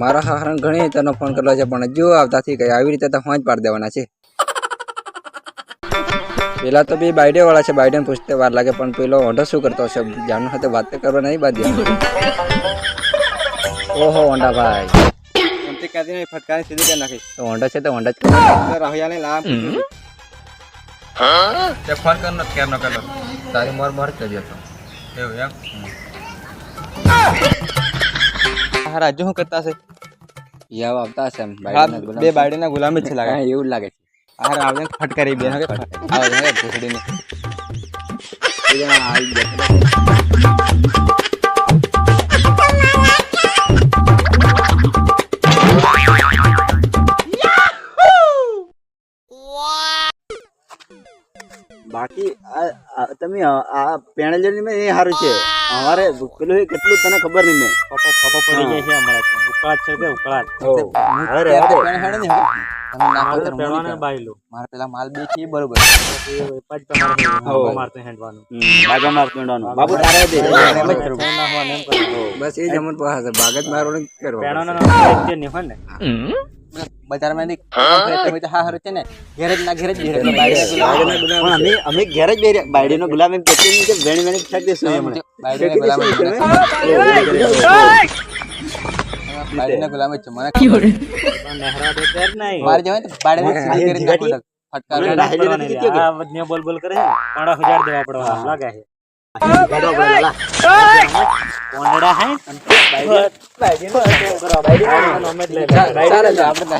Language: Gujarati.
મારા હારણ ઘણી તને ફોન કરેલો છે પણ જો આવતાથી કઈ આવી રીતે તો હોંજ પાડી દેવાના છે. પેલા તો બી બાઈડે વાળા છે બાઈડે પૂછતે વાર લાગે પણ પેલો ઓંઢો શું કરતો હશે? જાનુ સાથે વાત તો કરવા નહીં બાદ ઓહો ઓંડા ભાઈ. નહીં ફટકારી સીધી કરી નાખી તો ઓંડા છે તો ઓંડા જ. તો રાહુયાને લામ. તે ફોન કરનો કેમ ન કરલો તારી મોર મોર કરી હતો. એવું એમ? હા રાજુ શું કરતા છે? યાવ આવતા હશે એમ બે છે. બાયડીના ગુલામ જ છે લાગે. એવું લાગે છે. હા આવજે ફટકારી બે હવે આવો હવે ભૂસડીને. આવી ગયા. બાકી આ- આ તમે આ આ પેણેલી મેં એ સારું છે. અમારે પેલું કેટલું તને ખબર નહીં મેં. પપ્પા પપ્પા પડી જાય છે અમારે ઉકળાટ છે કે ઉકળાટ હવે દે. હેડે ને તમે નાખો મારે તો પડે. બાયલું. મારે પેલા માલ બે છે એ બરોબર. એ વેપાર તમારે મારતે હેંડવાનું. બાગા માર પેણવાનું બાબુ તારે દે. એમ જ કરવું. ના હોય એમ કરવું. બસ એ જ અમન પાસે બાગત મારો જ કરવા પહેરવાના નામ એટલે હોય ને. બજારમાં ની તમે તો હા હારું છે ને ઘેર જ ના ઘેર જ. પણ અમે અમે ઘેર જ બેર્યા બાયડીનો ગુલામ એમ કહેતી નહીં કે વેણ વેણી ફેંકી દેશું એમણે. બાયડીના ગુલામ છે. ગુલામ જ છે મને પણ નેહરા દે તેર નહીં. મારે જવાય ને બાયડીને સીધી કરી નાખું તો. ફટકારો બોલ બોલ કરે છે પાંડા હજાર દેવા પડવા લાગે છે આપણે